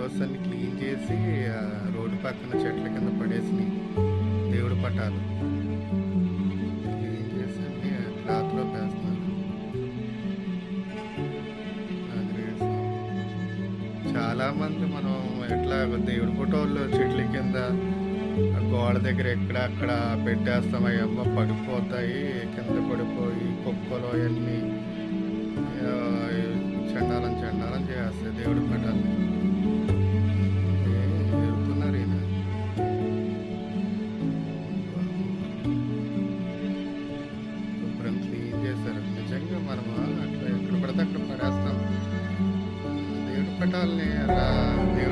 Photos అన్ని clean చేసి road పక్కన చెట్ల కింద పడేసి దేవుడి పటాలు. క్లీన్ చేసి అన్ని క్లాత్లో వేస్తున్నారు చాలామంది చాలా మంది మనం ఎట్లా దేవుడి ఫోటోలు చెట్ల కింద గోడ దగ్గర ఎక్కడ అక్కడ పెట్టేస్తాం అయ్యమ్మ పడిపోతాయి కింద పడిపోయి కుక్కలు అవన్నీ ఆ, చండాలం చండాలం చేస్తాయి దేవుడి పటాలు. మనము అట్లా ఎక్కడ పడితే అక్కడ పడేస్తాం. దేవుడి పటాలని అలా దేవుడు